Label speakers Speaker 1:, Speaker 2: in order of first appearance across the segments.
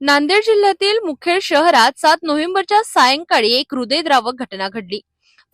Speaker 1: नांदेड जिल्ह्यातील मुखेड शहरात सात नोव्हेंबरच्या सायंकाळी एक हृदयद्रावक घटना घडली.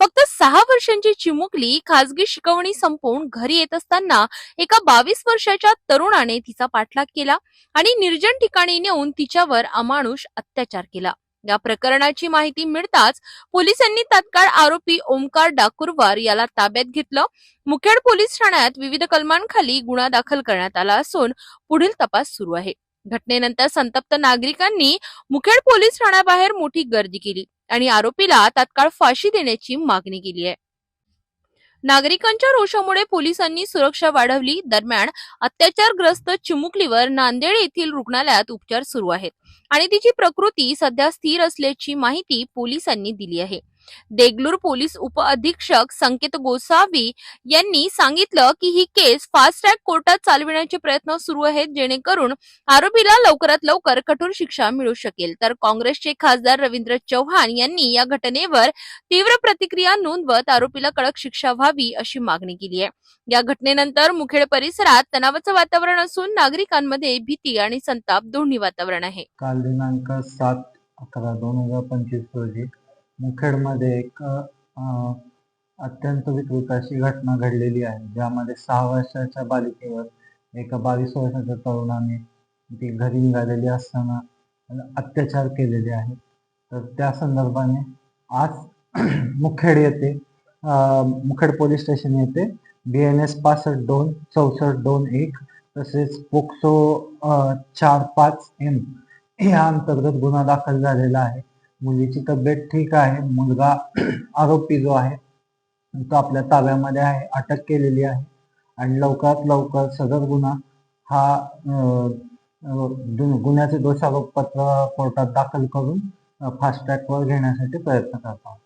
Speaker 1: फक्त सहा वर्षांची चिमुकली खासगी शिकवणी संपवून घरी येत असताना एका बावीस वर्षाच्या तरुणाने तिचा पाठलाग केला आणि निर्जन ठिकाणी नेऊन तिच्यावर अमानुष अत्याचार केला. या प्रकरणाची माहिती मिळताच पोलिसांनी तात्काळ आरोपी ओमकार डाकुरवार याला ताब्यात घेतलं. मुखेड पोलीस ठाण्यात विविध कलमांखाली गुन्हा दाखल करण्यात आला असून पुढील तपास सुरू आहे. घटनेनंतर संतप्त नागरिकांनी मुखेड पोलीस ठाण्याबाहेर मोठी गर्दी केली आणि आरोपीला तात्काळ फाशी देण्याची मागणी केली आहे. नागरिकांच्या रोषामुळे पोलिसांनी सुरक्षा वाढवली. दरम्यान अत्याचारग्रस्त चिमुकलीवर नांदेड येथील रुग्णालयात उपचार सुरू आहेत आणि तिची प्रकृती सध्या स्थिर असल्याची माहिती पोलिसांनी दिली आहे. देगलूर पोलीस उपअधीक्षक संकेत गोसावी यांनी सांगितलं की ही केस फास्ट ट्रॅक कोर्टात चालविण्याचे प्रयत्न सुरू आहेत जेणेकरून आरोपीला लवकरात लवकर कठोर शिक्षा मिळू शकेल. तर काँग्रेसचे खासदार रवींद्र चव्हाण यांनी या घटनेवर तीव्र प्रतिक्रिया नोंदवत आरोपीला कडक शिक्षा व्हावी अशी मागणी केली आहे. या घटनेनंतर मुखेड परिसरात तणावाचं वातावरण असून नागरिकांमध्ये भीती आणि संताप दोन्ही वातावरण आहे.
Speaker 2: काल दिनांक सात अकरा दोन हजार पंचवीस रोजी मुखेडमध्ये एक अत्यंत विकृत अशी घटना घडलेली आहे ज्यामध्ये सहा वर्षाच्या बालिकेवर एका बावीस वर्षाच्या तरुणाने ती घरी निघालेली असताना अत्याचार केलेले आहेत. तर त्या संदर्भाने आज मुखेड येथे मुखेड पोलीस स्टेशन येथे बी एन एस पासष्ट दोन चौसष्ट दोन एक तसेच पोक्सो चार पाच एम या अंतर्गत गुन्हा दाखल झालेला आहे. मुलीची तब्येत ठीक आहे. मुलगा आरोपी जो आहे तो आपल्या ताब्यामध्ये आहे अटक केलेली आहे. आणि लवकरात लवकर सदर गुन्हा हा गुन्ह्याचे दोषारोपपत्र कोर्टात दाखल करून फास्ट ट्रॅकवर घेण्यासाठी प्रयत्न करतो.